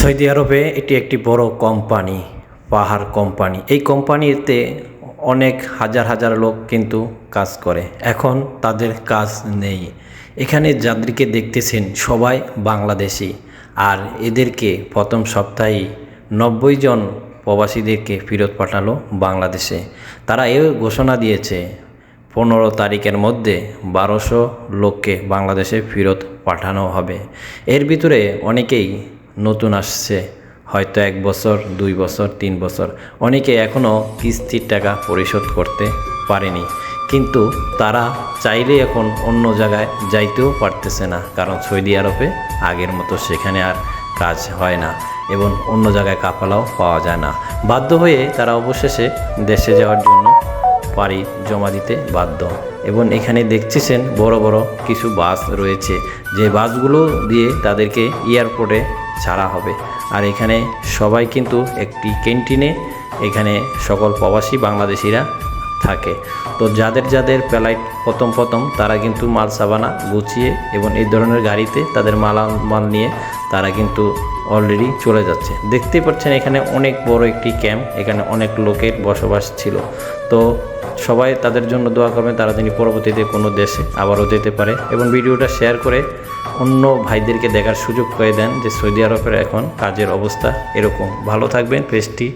Saudi আরবে এটি একটি বড় কোম্পানি, পাহাড় কোম্পানি। এই কোম্পানিতে অনেক হাজার হাজার লোক কিন্তু কাজ করে। এখন তাদের কাজ নেই। এখানে যাদেরকে দেখতেছেন সবাই বাংলাদেশি। আর এদেরকে প্রথম সপ্তাহেই নব্বই জন প্রবাসীদেরকে ফেরত পাঠালো বাংলাদেশে। তারা এও ঘোষণা দিয়েছে, পনেরো তারিখের মধ্যে বারোশো লোককে বাংলাদেশে ফেরত পাঠানো হবে। এর ভিতরে অনেকেই নতুন আসছে, হয়তো এক বছর, দুই বছর, তিন বছর। অনেকে এখনও কিস্তির টাকা পরিশোধ করতে পারেনি। কিন্তু তারা চাইলে এখন অন্য জায়গায় যাইতেও পারতেছে না, কারণ সৌদি আরবে আগের মতো সেখানে আর কাজ হয় না এবং অন্য জায়গায় কাপালাও পাওয়া যায় না। বাধ্য হয়ে তারা অবশেষে দেশে যাওয়ার জন্য পাড়ি জমা দিতে বাধ্য। এবং এখানে দেখতেছেন বড় বড় কিছু বাস রয়েছে। যে বাসগুলো দিয়ে তাদেরকে এয়ারপোর্টে ছাড়া হবে। আর এখানে সবাই কিন্তু একটি ক্যান্টিনে এখানে সকল প্রবাসী বাংলাদেশিরা থাকে। তো যাদের যাদের প্যালাইট প্রথম প্রথম তারা কিন্তু মাল সাবানা গুছিয়ে এবং এই ধরনের গাড়িতে তাদের মালামাল মাল নিয়ে তারা কিন্তু অলরেডি চলে যাচ্ছে। দেখতেই পাচ্ছেন এখানে অনেক বড় একটি ক্যাম্প এখানে অনেক লোকের বসবাস ছিল। তো সবাই তাদের জন্য দোয়া করবেন, তারা যিনি পরবর্তীতে কোনো দেশে আবারও যেতে পারে। এবং ভিডিওটা শেয়ার করে অন্য ভাইদেরকে দেখার সুযোগ করে দেন যে সৌদি আরবের এখন কাজের অবস্থা এরকম। ভালো থাকবেন পেজটি